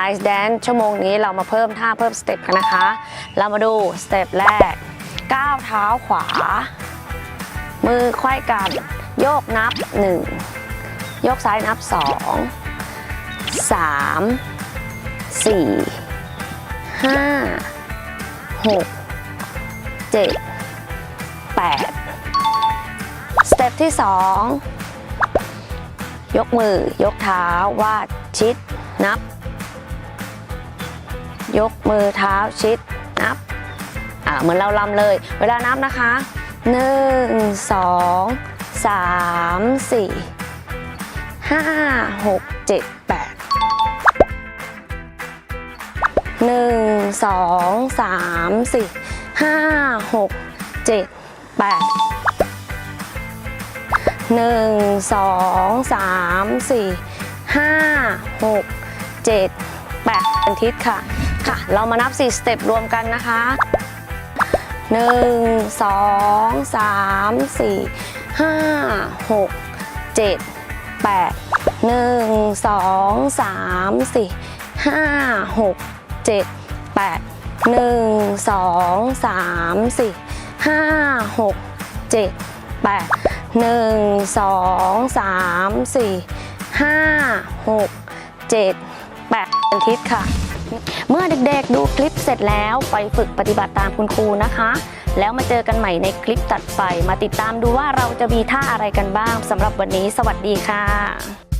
Nice Dance ชั่วโมงนี้เรามาเพิ่มท่าเพิ่มสเต็ปกันนะคะ เรามาดูสเต็ปแรกก้าวเท้าขวา มือควายกัน โยกนับ1ยกซ้ายนับ 2 3 4 5 6 7 8 สเต็ปที่ 2 ยกมือยกเท้าวาดชิดนับ ยกมือเท้าชิดนับอ่าเหมือนเราลำเลย เวลานับนะคะ 1 2 3 4 5 6 7 8 1 2 3 4 5 6 7 8หนึ่งสองสามสี่ห้าหกเจ็ดแปดเป็นทิศค่ะ ค่ะ เรามานับสี่สเต็ปรวมกันนะคะหนึ่งสองสามสี่ห้าหกเจ็ดแปดหนึ่งสองสามสี่ห้าหกเจ็ดแปดหนึ่งสองสามสี่ห้าหกเจ็ดแปดหนึ่งสองสามสี่ห้าหกเจ็ดแปดเป็นทิศค่ะ เมื่อเด็กๆ ดูคลิปเสร็จแล้วไปฝึกปฏิบัติตามคุณครูนะคะ แล้วมาเจอกันใหม่ในคลิปตัดไป มาติดตามดูว่าเราจะมีท่าอะไรกันบ้างสำหรับวันนี้ สวัสดีค่ะ